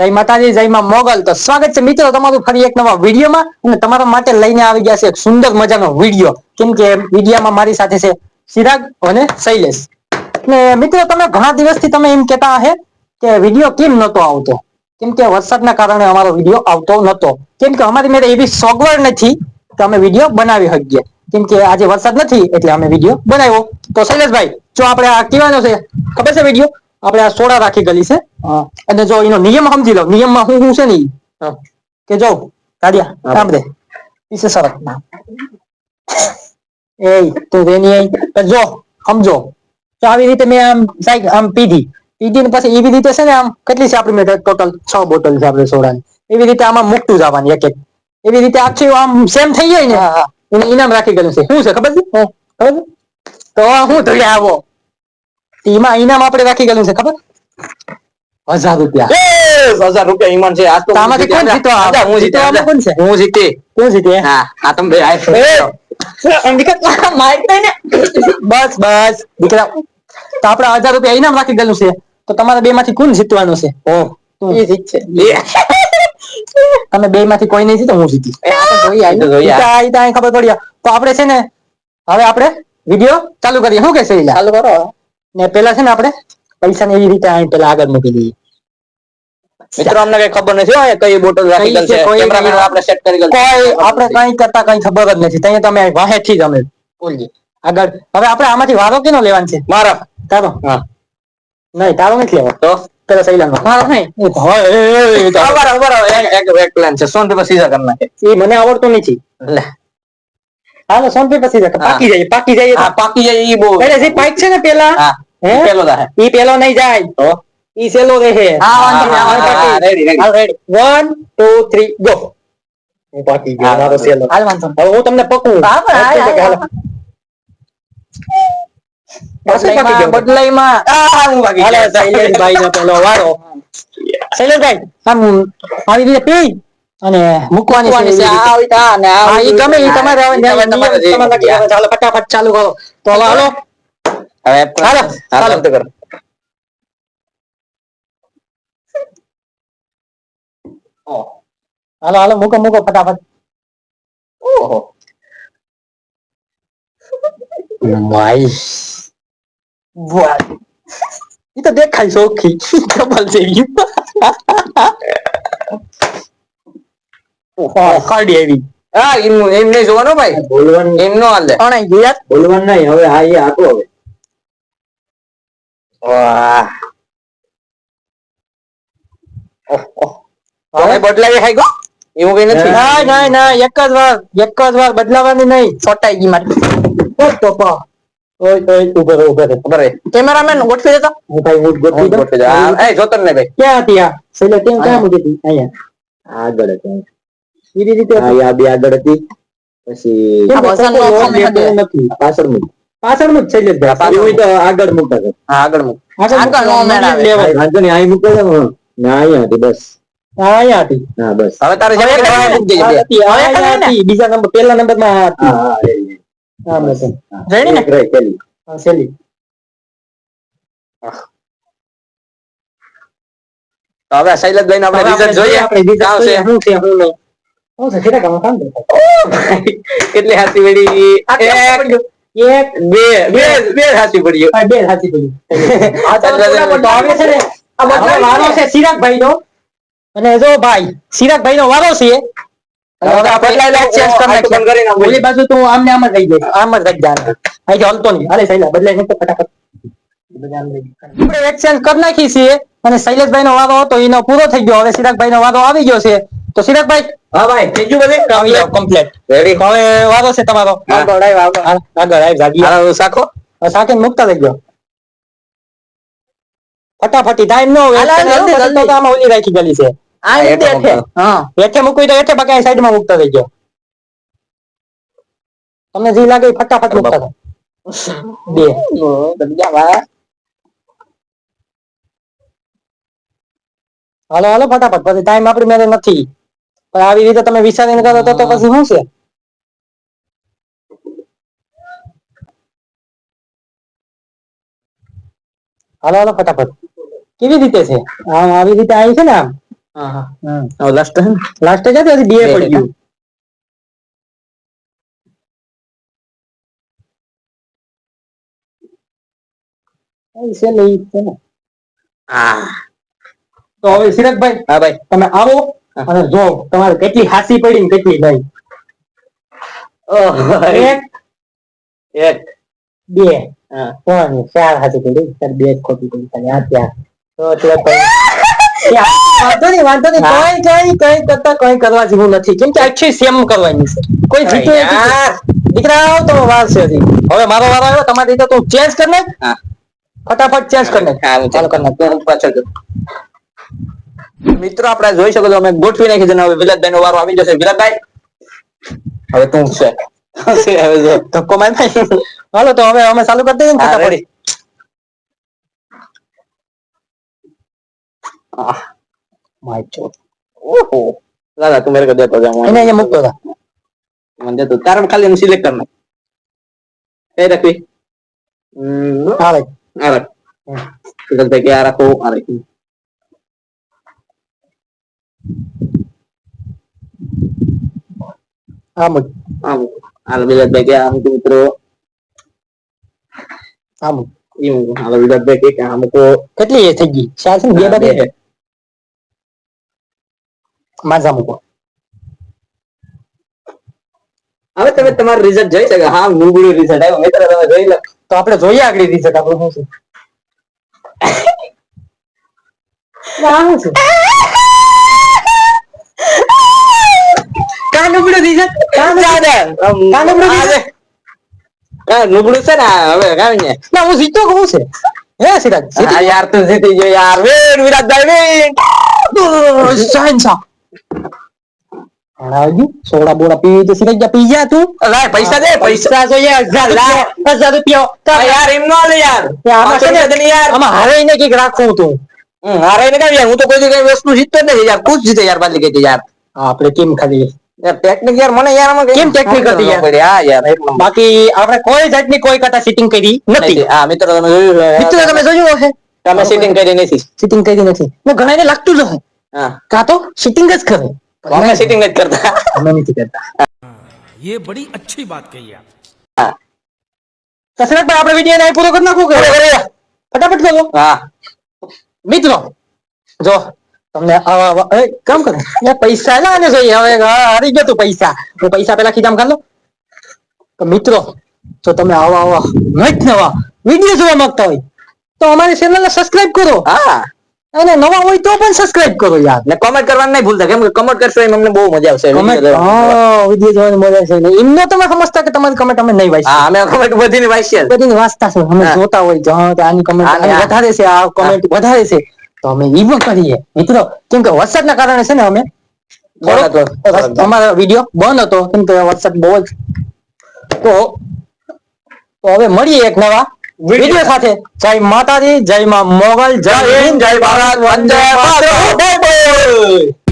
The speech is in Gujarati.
જય માતાજી, જય માં મોગલ. તો સ્વાગત છે મિત્રો તમારું ફરી એક નવા વિડીયોમાં અને તમારા માટે લઈને આવી ગયા છે એક સુંદર મજાનો વીડિયો. કેમ કે વિડીયામાં મારી સાથે છે સિરાગ અને શૈલેષ. ને મિત્રો તમે ઘણા દિવસથી તમે એમ કહેતા હે કે વીડિયો કેમ નતો આવતો? કેમ કે વરસાદના કારણે અમારો વીડિયો આવતો નતો કેમ કે અમારી મેળે એવી સગવડ નથી કે અમે વીડિયો બનાવી શકીએ. કેમ કે આજે વરસાદ નથી એટલે અમે વીડિયો બનાવ્યો. તો શૈલેષભાઈ, જો આપણે આ કહેવાનો છે, ખબર છે વીડિયો? આપણે આ સોડા રાખી ગયેલી છે. અને જો એનો નિયમ સમજી લો નિયમમાં શું છે ને કે જો કાઢ્યા સાંભળે એ તું જો સમજો તો આવી રીતે મેં આમ સાઈક આમ પીધી પીધી ને પછી એવી રીતે છે ને આમ કેટલી છે આપણી મેં ટોટલ છ બોટલ છે આપણે સોડાની એવી રીતે આમાં મૂકતું જવાની એક એક એવી રીતે આખી આમ સેમ થઈ જાય ને એને ઇનામ રાખી ગયેલું છે શું છે ખબર છે હે? ખબર છે તો હું ધોઈ આવો એમાં ઇનામ આપણે રાખી ગયેલું છે ખબર હજાર રૂપિયા. હજાર રૂપિયા ઈમાન છે. આ તો આમાંથી કોણ જીતો? હું જીતે કોણ છે? હું જીતે. કોણ જીતે? હા આ તમે બે આય બસ બસ. દીકરા તો આપણે હજાર રૂપિયા ઇનામ રાખી ગયેલું છે. તો તમારા બે માંથી કોણ જીતવાનું છે? ઓ એ જીત છે. તમે બે માંથી કોઈ નહીં જીતો હું જીતી. ખબર પડી. તો આપણે છે ને હવે આપણે વીડિયો ચાલુ કરીએ. શું કે છે ચાલુ કરો. ને પેલા છે ને આપણે પૈસા એવી રીતે અહીં પેલા આગળ મૂકી દઈએ મિત્રો અમને કઈ ખબર નથી હોય કઈ બોટલ રાખી છે, કેમેરામેન. આપણે સેટ કરી ગયેલ કોઈ આપણે કઈ કરતા કઈ ખબર જ નથી ત્યાં તમે વાહે થી જ અમે બોલીએ આગળ હવે આપણે આમાંથી વારો કેનો લેવાનો છે મારો તારો હા નહીં તારો નથી લેવો તો પેલા સૈલાનો મારો નહીં બરાબર બરાબર એક એક પ્લાન છે સોન પેપર સીધા કરી નાખે એ મને આવડતું નથી લે હાલો સોન પેપર સીધા પાકી જાય પાકી જાય પાકી જાય એ બહુ એટલે જે પાઇપ છે ને પેલા હા હે? પેલો દા ઈ પેલો નહીં જાય. તો? ઈ સેલો રહે હા, પાકી ગયો, વાંધો હવે તમને હાલો. બદલાઈમાં આ પેલો વારો. આમ આવી રીતે પી અને મૂકવાની છે. મૂકવાની છે, એવી રીતે. આ હોય તો આ આ ઈ ગમે ઈ તમારે હવે. ચાલો ફટાફટ ચાલુ કરો. તો હાલો. હવે હાલો, હાલો હાલો. તો કરો. હાલો હાલો મૂકો મૂકો ફટાફટ. ઓહો. ભાઈ. વાહ. એ તો દેખાય છે ઈ. ઓહો, કાઢી આવી. હા એમનું એમ નહીં જોવાનું ભાઈ? બોલવાનું. એમનો હાલ. અણાઈ ગયું. યાર બોલવાનું નહીં હવે હા એ આપો હવે. તમે બદલાવી ખાઈ ગયો એવું કઈ નથી. ના ના ના એક જ વાર એક જ વાર બદલાવાની નહીં. છોટાઈ ગઈ મારી. ઓય પપ્પા ઓય ઓય ઊભો રહો ઊભો રહો. ખબર હે કેમેરામેન ગોઠવી દેતો હું કઈ ઊંટ ગોઠવી હું દઉં? ગોઠવી દઉં. હા, એ જોતો જ નહીં ભાઈ. ક્યાં હતી આ? છેલ્લે કેમ ક્યાં અહીંયા. મૂકી હતી? અહીંયા. આગળ હતી. એવી રીતે હા એ આ બે આગળ હતી. પછી કેમ આ વજન કોઈ નો લોક સમય લેતો હતો. નથી. પાછળ મૂક. પાછળનું જ છે જ આ હોય તો આગળ મૂકતા છે હા આગળ મૂક આગળ આગળ નો મેળ આવે. વાંધો નહીં અહીં મૂકો ને. ને હતી બસ હા, હતી હા બસ હવે તારે જવા મૂકી દેજે. હતી, હવે અહીંયા હતી. બીજા નંબર પહેલા નંબરમાં હતી. હા હા બસ. રેડી ને? એક પેલી. હા, છેલ્લી. હવે શૈલેષભાઈ નો આપણે રિઝલ્ટ જોઈએ આપણે result કાં છે? શું છે, શું નહીં. ઓ સખીરા કામ, કામ. કેટલી હાથી વેડી એક એક, બે બે. બે હાથી પડ્યું. આ બે હાથી પડી. આ તો છે ને, આ બધા વારો છે ચિરાગભાઈનો. અને જો ભાઈ ચિરાગભાઈનો વારો છે. ઓલી બાજુ તો આમને આમ જ રહી જાય આમ જ રહી જાય અહીં હલતો નહીં. અરે શૈલા બદલાઈ નહીં ફટાફટ. આમ આપણે કરી નાખી છીએ. અને શૈલેષભાઈ નો વારો હતો એનો પૂરો થઈ ગયો. હવે સિરાજભાઈ નો વારો આવી ગયો છે. તો ચિરાગભાઈ હા ભાઈ. બીજું બધે? આવી જાવ કમ્પ્લીટ રેડી હવે વારો છે તમારો. આગળ આવ આગળ. આવ જાગી હાલો સાખો સાખે મુકતા થઈ ગયો. ફટાફટી ટાઈમ નો વેસ્ટ જલ્દી. આમાં ઓલી રાખી ગયેલી છે. આ હેઠે. છે હા. એઠે મૂકવી તો એઠે બાકી સાઈડમાં મુકતા થઈ ગયો. તમને જે લાગે ફટાફટ મુકતા. બે. હાલો હાલો ફટાફટ. પછી ટાઈમ આપણી મેરે નથી. પણ આવી રીતે તમે વિચારીને કરો તો તો પછી શું છે? હાલો હાલો ફટાફટ. કેવી રીતે છે? આમ આવી રીતે આવી છે ને આમ? હા હા. લાસ્ટ લાસ્ટ જ હતી બે પડી ગયું. છે ને? તો હવે સિરજભાઈ હા ભાઈ. તમે આવો. અને જો તમારે કેટલી હાસી પડી ને કેટલી નહીં. એક એક. બે. ત્રણ ચાર હાસી પડી. તાર બે ખોટી પડી. ખાલી આ ત્યાં. વાંધો નહીં વાંધો નહીં. કઈ કઈ કઈ કરતા કઈ કરવા જેવું નથી. કેમ કે આખી સેમ કરવાની છે. કોઈ જીતું. દીકરા તો વાર છે હવે મારો વારો આવ્યો. તમારી રીતે તું ચેન્જ કર નાખ. ફટાફટ ચેન્જ કરી નાખ. ચાલો. કર નાખ. પાછળ. મિત્રો આપણે જોઈ શકો છો અમે ગોઠવી નાખી છે ને હવે વિલાસભાઈ નો વારો આવી જશે. વિલાસભાઈ હવે તું છે. હવે જો. ધક્કો માર ભાઈ હાલો તો હવે અમે ચાલુ કરી દઈએ ને હા, ફટાફટ. ready. આહ, માય ચો ઓહો. દાદા તું મેરે કો દેતો જા એને અહીંયા મૂકતો હતા મને દેતો તારણ ખાલી હું સિલેક્ટ કર નાખ. કઈ રાખવી. હમ, હા ભાઈ. આ રાખ. વિલાસભાઈ કે આ રાખો આ રાખી. મૂક આમ હાલ વિલાસભાઈ કે આમ મિત્રો મૂક એવું હાલ વિલાસભાઈ કે આમ તો કેટલી થઈ ગઈ ચાર છે બે બાકી. માજા મૂકો હવે તમે તમારું રિઝલ્ટ જોઈ શકો હા નુગડું રિઝલ્ટ આવ્યું મિત્ર તમે જોઈ લો તો આપણે જોઈએ આગળ રિઝલ્ટ આપણું શું છે આ શું છે કાં નુબળું કાં નુબળું? કાં નુબળું result? હા છે ને હવે કાંઈ ને ના હું જીતો કહું છે. હે સિરાજ હા યાર તું જીતી ગયો યાર. વેન વિરાટભાઈ વેન શહેનશાહ હણાવજી સોડા બોડા પી તો સિરાજ જા પી જા તું. લાય પૈસા દે પૈસા. જોઈએ હજાર લાય. હજાર રૂપિયા. આ યાર એમ નો લે યાર. આમાં છે ને યાર. આમાં હારે ને કંઈક રાખું તું. હારે ને કાંઈ યાર હું તો કોઈ કઈ વસ્તુ જીતતો જ નથી યાર. તું જીતે યાર બાલી કે યાર. આપણે કેમ ખાલી ટેકનિક યાર મને યાર આમાં કઈ કેમ technique હતી યાર? પડી. હા યાર એક નંબર. બાકી આપણે કોઈ જાતની કોઈ કટા સિટિંગ કરી નથી નથી હા મિત્રો તમે જોયું છે? મિત્રો તમે જોયું હશે તમે સીટિંગ કરી નથી સિટિંગ કરી નથી ને ઘણાને લાગતું જ હશે હા કાં તો સિટિંગ જ કરે અમે સીટિંગ જ કરતા અમે નથી કરતા ये बड़ी अच्छी बात कही आप હા કસરત આપણે વિડીયો ને પૂરો કરી નાખું કે ફટાફટ કરો હા મિત્રો જો તમને કામ કરો. પૈસા ના ને જોઈએ હવે હારી ગયો તું પૈસા. હું પૈસા પેલા ખીચામ કાઢ લો. તો મિત્રો જો તમે આવા આવા નટ નવા વીડિયો જોવા માંગતા હોય તો અમારી ચેનલને સબસ્ક્રાઇબ કરો. હા. અને નવા હોય તો પણ સબસ્ક્રાઇબ કરો યાર. ને કમેન્ટ કરવાનું નહીં ભૂલતા કેમ કે કમેન્ટ કરશો એમ અમને બહુ મજા આવશે. હા વીડિયો જોવાની મજા છે ને એમને તમે સમજતા કે તમારી કમેન્ટ અમે નહીં વાંચી હા અમે કમેન્ટ બધીની વાંચીએ જ. વાંચતા છે. અમે જોતા હોય હા આની કમેન્ટ વધારે છે આ કમેન્ટ વધારે છે. તો અમે ઈ પણ કરીએ. મિત્રો કેમ કે વરસાદ ના કારણે છે ને અમે. અમારો વીડિયો બંધ હતો. કેમ કે વરસાદ બહુ જ તો તો હવે મળીએ એક નવા વીડિયો સાથે. જય માતાજી જય માં મોગલ જય હિન્દ જય ભારત વંદે માતરમ.